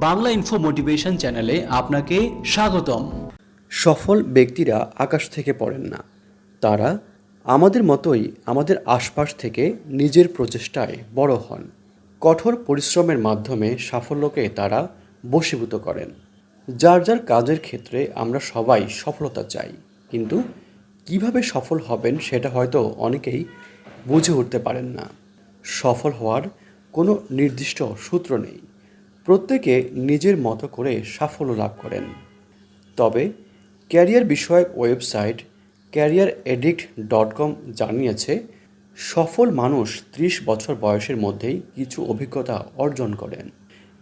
Bangla info motivation চ্যানেলে আপনাকে স্বাগতম। সফল ব্যক্তিরা আকাশ থেকে পড়েন না। তারা আমাদের মতোই আমাদের আশপাশ থেকে নিজের প্রচেষ্টায় বড় হন। কঠোর পরিশ্রমের মাধ্যমে সাফল্যকে তারা বশীভূত করেন। যার যার কাজের ক্ষেত্রে আমরা সবাই সফলতা চাই। কিন্তু কীভাবে সফল হবেন সেটা হয়তো অনেকেই বুঝে উঠতে পারেন না। সফল হওয়ার কোনো নির্দিষ্ট সূত্র নেই। প্রত্যেকে নিজের মতো করে সাফল্য লাভ করেন। তবে, ক্যারিয়ার বিষয়ক website career addict dot com জানিয়েছে, সফল মানুষ ত্রিশ বছর বয়সের মধ্যেই কিছু অভিজ্ঞতা অর্জন করেন।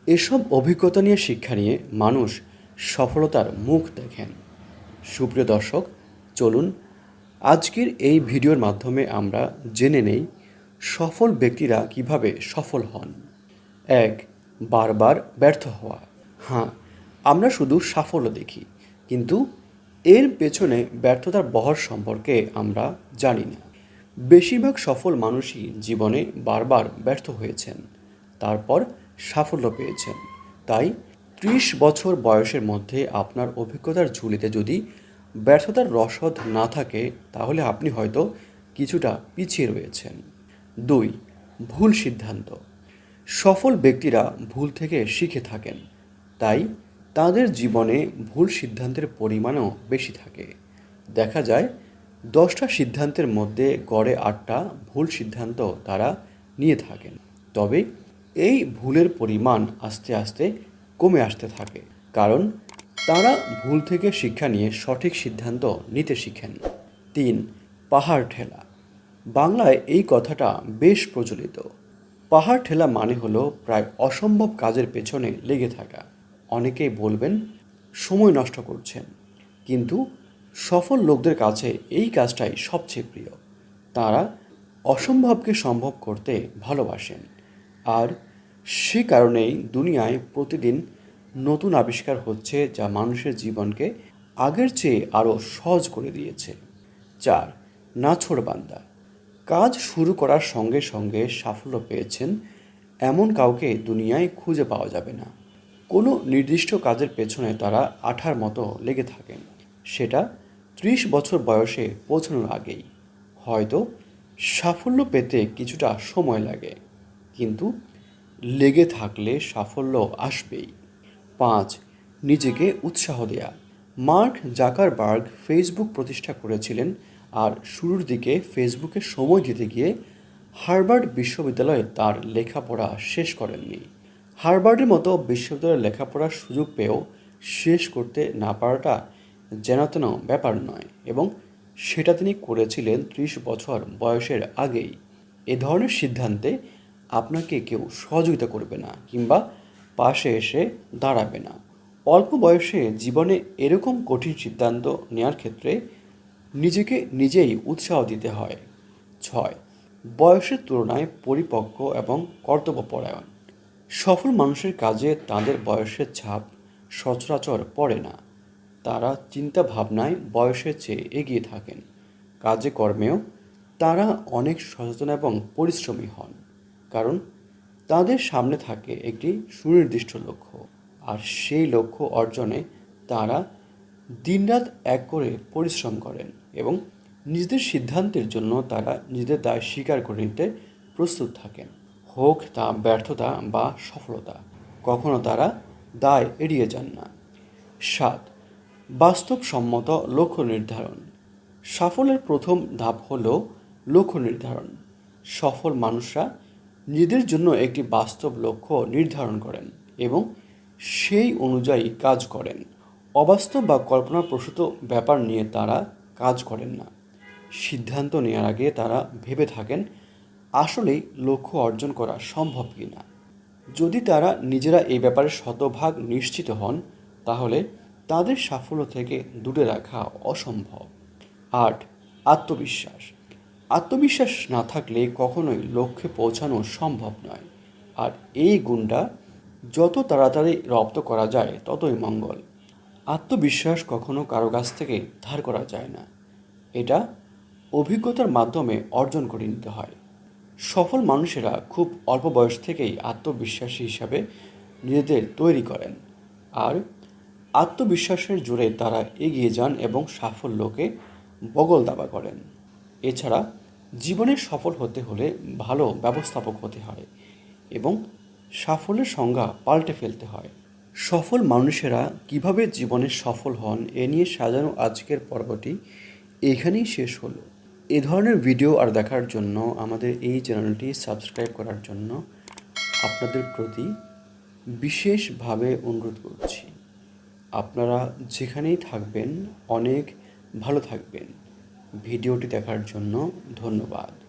এসব অভিজ্ঞতা নিয়ে শিক্ষা নিয়ে মানুষ সফলতার মুখ দেখেন। সুপ্রিয় দর্শক, চলুন, আজকের এই ভিডিওর মাধ্যমে আমরা জেনে নেই সফল ব্যক্তিরা কীভাবে সফল হন। এক বারবার ব্যর্থ হওয়া। হ্যাঁ আমরা শুধু সাফল্য দেখি, কিন্তু এর পেছনে ব্যর্থতার বহর সম্পর্কে আমরা জানি না। বেশিরভাগ সফল মানুষই জীবনে বারবার ব্যর্থ হয়েছেন, তারপর সাফল্য পেয়েছেন। তাই ত্রিশ বছর বয়সের মধ্যে আপনার অভিজ্ঞতার ঝুলিতে যদি ব্যর্থতার রসদ না থাকে, তাহলে আপনি হয়তো কিছুটা পিছিয়ে রয়েছেন। দুই, ভুল সিদ্ধান্ত। সফল ব্যক্তিরা ভুল থেকে শিখে থাকেন। তাই তাদের জীবনে ভুল সিদ্ধান্তের পরিমাণও বেশি থাকে। দেখা যায়, দশটা সিদ্ধান্তের মধ্যে গড়ে আটটা ভুল সিদ্ধান্ত তারা নিয়ে থাকেন। তবে এই ভুলের পরিমাণ আস্তে আস্তে কমে আসতে থাকে, কারণ তারা ভুল থেকে শিক্ষা নিয়ে সঠিক সিদ্ধান্ত নিতে শিখেন। তিন, পাহাড় ঠেলা। বাংলায় এই কথাটা বেশ প্রচলিত। পাহাড় ঠেলা মানে হলো প্রায় অসম্ভব কাজের পেছনে লেগে থাকা। অনেকেই বলবেন, সময় নষ্ট করছেন। কিন্তু সফল লোকদের কাছে এই কাজটাই সবচেয়ে প্রিয়। তারা অসম্ভবকে সম্ভব করতে ভালোবাসেন। আর সে কারণেই দুনিয়ায় প্রতিদিন নতুন আবিষ্কার হচ্ছে যা মানুষের জীবনকে আগের চেয়ে আরও সহজ করে দিয়েছে। চার, নাছোড়বান্দা। কাজ শুরু করার সঙ্গে সঙ্গে সাফল্য পেয়েছেন, এমন কাউকে দুনিয়ায় খুঁজে পাওয়া যাবে না। কোনো নির্দিষ্ট কাজের পেছনে তারা আঠার মতো লেগে থাকেন। সেটা ত্রিশ বছর বয়সে পৌঁছানোর আগেই। হয়তো সাফল্য পেতে কিছুটা সময় লাগে, কিন্তু লেগে থাকলে সাফল্য আসবেই। পাঁচ, নিজেকে উৎসাহ দেয়া। মার্ক জাকারবার্গ ফেসবুক প্রতিষ্ঠা করেছিলেন আর শুরুর দিকে ফেসবুকে সময় দিতে গিয়ে হার্ভার্ড বিশ্ববিদ্যালয়ে তার লেখাপড়া শেষ করেননি। হার্ভার্ডের মতো বিশ্ববিদ্যালয়ে লেখাপড়ার সুযোগ পেয়েও শেষ করতে না পারাটা যেন তেন ব্যাপার নয় এবং সেটা তিনি করেছিলেন ত্রিশ বছর বয়সের আগেই। এ ধরনের সিদ্ধান্তে আপনাকে কেউ সহযোগিতা করবে না কিংবা পাশে এসে দাঁড়াবে না। অল্প বয়সে জীবনে এরকম কঠিন সিদ্ধান্ত নেওয়ার ক্ষেত্রে নিজেকে নিজেই উৎসাহ দিতে হয়। ছয়, বয়সের তুলনায় পরিপক্ক এবং কর্তব্যপরায়ণ। সফল মানুষের কাজে তাদের বয়সের ছাপ সচরাচর পড়ে না। তারা চিন্তা ভাবনায় বয়সের চেয়ে এগিয়ে থাকেন। কাজে কর্মেও তারা অনেক সচেতন এবং পরিশ্রমী হন। কারণ তাদের সামনে থাকে একটি সুনির্দিষ্ট লক্ষ্য। আর সেই লক্ষ্য অর্জনে তারা দিনরাত এক করে পরিশ্রম করেন এবং নিজেদের সিদ্ধান্তের জন্য তারা নিজেদের দায় স্বীকার করে নিতে প্রস্তুত থাকেন। হোক তা ব্যর্থতা বা সফলতা, কখনো তারা দায় এড়িয়ে যান না। সাত, বাস্তবসম্মত লক্ষ্য নির্ধারণ। সাফল্যের প্রথম ধাপ হল লক্ষ্য নির্ধারণ। সফল মানুষরা নিজেদের জন্য একটি বাস্তব লক্ষ্য নির্ধারণ করেন এবং সেই অনুযায়ী কাজ করেন। অবাস্তব বা কল্পনাপ্রসূত ব্যাপার নিয়ে তারা কাজ করেন না। সিদ্ধান্ত নেওয়ার আগে তারা ভেবে থাকেন, আসলেই লক্ষ্য অর্জন করা সম্ভব কি না যদি তারা নিজেরা এই ব্যাপারে শতভাগ নিশ্চিত হন, তাহলে তাদের সাফল্য থেকে দূরে রাখা অসম্ভব। আট, আত্মবিশ্বাস। আত্মবিশ্বাস না থাকলে কখনোই লক্ষ্যে পৌঁছানো সম্ভব নয়। আর এই গুণটা যত তাড়াতাড়ি রপ্ত করা যায়, ততই মঙ্গল। আত্মবিশ্বাস কখনো কারও কাছ থেকে ধার করা যায় না। এটা অভিজ্ঞতার মাধ্যমে অর্জন করে নিতে হয়। সফল মানুষেরা খুব অল্প বয়স থেকেই আত্মবিশ্বাসী হিসাবে নিজেদের তৈরি করেন। আর আত্মবিশ্বাসের জোরে তারা এগিয়ে যান এবং সাফল্যকে বগল দাবা করেন। এছাড়া জীবনে সফল হতে হলে ভালো ব্যবস্থাপক হতে হয় এবং সাফল্যের সংজ্ঞা পাল্টে ফেলতে হয়। সফল মানুষেরা কীভাবে জীবনে সফল হন এ নিয়ে সাজানো আজকের পর্বটি এখানেই শেষ হলো। এ ধরনের ভিডিও আর দেখার জন্য আমাদের এই চ্যানেলটি সাবস্ক্রাইব করার জন্য আপনাদের প্রতি বিশেষভাবে অনুরোধ করছি। আপনারা যেখানেই থাকবেন, অনেক ভালো থাকবেন। ভিডিওটি দেখার জন্য ধন্যবাদ।